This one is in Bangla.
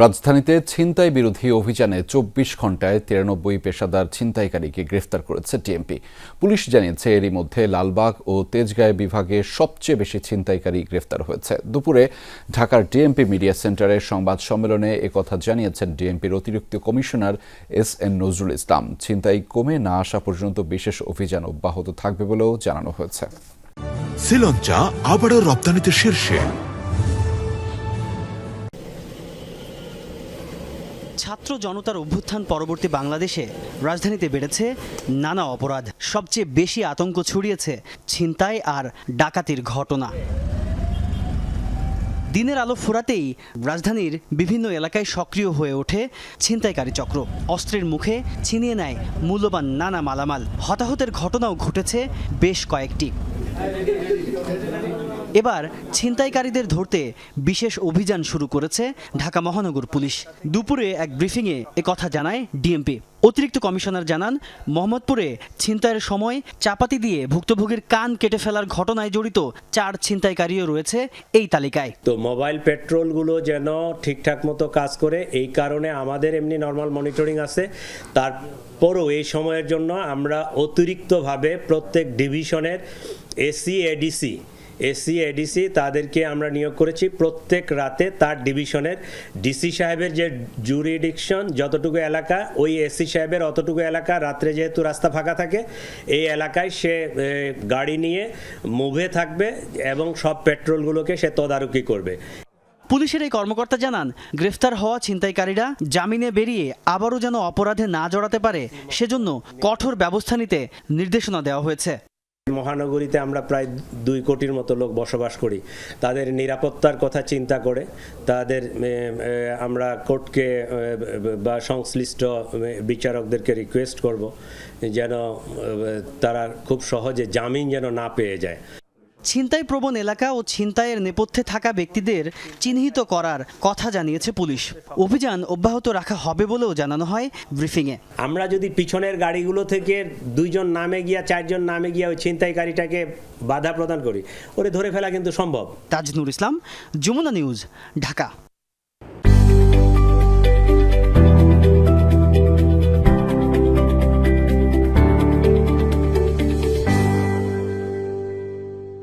রাজধানীতে ছিনতাই বিরোধী অভিযানে চব্বিশ ঘন্টায় তিরানব্বই পেশাদার ছিনতাইকারীকে গ্রেফতার করেছে টিএমপি। পুলিশ জানিয়েছে, এরই মধ্যে লালবাগ ও তেজগাঁয় বিভাগে সবচেয়ে বেশি ছিনতাইকারী গ্রেফতার হয়েছে। দুপুরে ঢাকার ডিএমপি মিডিয়া সেন্টারের সংবাদ সম্মেলনে একথা জানিয়েছেন ডিএমপির অতিরিক্ত commissioner S N Nazrul Islam. ছিনতাই কমে না আসা পর্যন্ত বিশেষ অভিযান অব্যাহত থাকবে বলেও জানানো হয়েছে। শ্রীলঞ্চা আবারও রপ্তানিতে শীর্ষে। ছাত্র জনতার অভ্যুত্থান পরবর্তী বাংলাদেশে রাজধানীতে বেড়েছে নানা অপরাধ। সবচেয়ে বেশি আতঙ্ক ছড়িয়েছে ছিনতাই আর ডাকাতির ঘটনা। দিনের আলো ফোরাতেই রাজধানীর বিভিন্ন এলাকায় সক্রিয় হয়ে ওঠে ছিনতাইকারী চক্র। অস্ত্রের মুখে ছিনিয়ে নেয় মূল্যবান নানা মালামাল। হতাহতের ঘটনাও ঘটেছে বেশ কয়েকটি। এবার ছিনতাইকারীদের ধরতে বিশেষ অভিযান শুরু করেছে ঢাকা মহানগর পুলিশ। দুপুরে এক ব্রিফিংয়ে কথা জানায় ডিএমপি। অতিরিক্ত কমিশনার জানান, মোহাম্মদপুরে ছিনতাইয়ের সময় চাপাতি দিয়ে ভুক্তভোগীর কান কেটে ফেলার ঘটনায় জড়িত চার ছিনতাইকারীও রয়েছে এই তালিকায়। তো মোবাইল পেট্রোলগুলো যেন ঠিকঠাক মতো কাজ করে, এই কারণে আমাদের এমনি নর্মাল মনিটরিং আছে। তারপরও এই সময়ের জন্য আমরা অতিরিক্তভাবে প্রত্যেক ডিভিশনের এসি, এডিসি এসি, এডিসি তাদেরকে আমরা নিয়োগ করেছি। প্রত্যেক রাতে তার ডিভিশনের ডিসি সাহেবের যে জুরিডিকশন, যতটুকু এলাকা, ওই এসি সাহেবের অতটুকু এলাকা রাত্রে যেহেতু রাস্তা ফাঁকা থাকে, এই এলাকায় সে গাড়ি নিয়ে মুভে থাকবে এবং সব পেট্রোলগুলোকে সে তদারকি করবে। পুলিশের এই কর্মকর্তা জানান, গ্রেফতার হওয়া ছিনতাইকারীরা জামিনে বেরিয়ে আবারও যেন অপরাধে না জড়াতে পারে, সেজন্য কঠোর ব্যবস্থা নিতে নির্দেশনা দেওয়া হয়েছে। মহানগরীতে আমরা প্রায় দুই কোটির মতো লোক বসবাস করি। তাদের নিরাপত্তার কথা চিন্তা করে, তাদের আমরা কোর্টকে বা সংশ্লিষ্ট বিচারকদেরকে রিকোয়েস্ট করব যেন তারা খুব সহজে জামিন যেন না পেয়ে যায়। ছিনতাই প্রবণ এলাকা ও ছিনতাইয়ের নেপথ্যে থাকা ব্যক্তিদের চিহ্নিত করার কথা জানিয়েছে পুলিশ। অভিযান অব্যাহত রাখা হবে বলেও জানানো হয় ব্রিফিংয়ে। আমরা যদি পিছনের গাড়িগুলো থেকে দুইজন নামে গিয়া চারজন নামে গিয়া ওই ছিনতাইকারীটাকে বাধা প্রদান করি ওরে ধরে ফেলা কিন্তু সম্ভব। তাজনুর ইসলাম যমুনা নিউজ ঢাকা।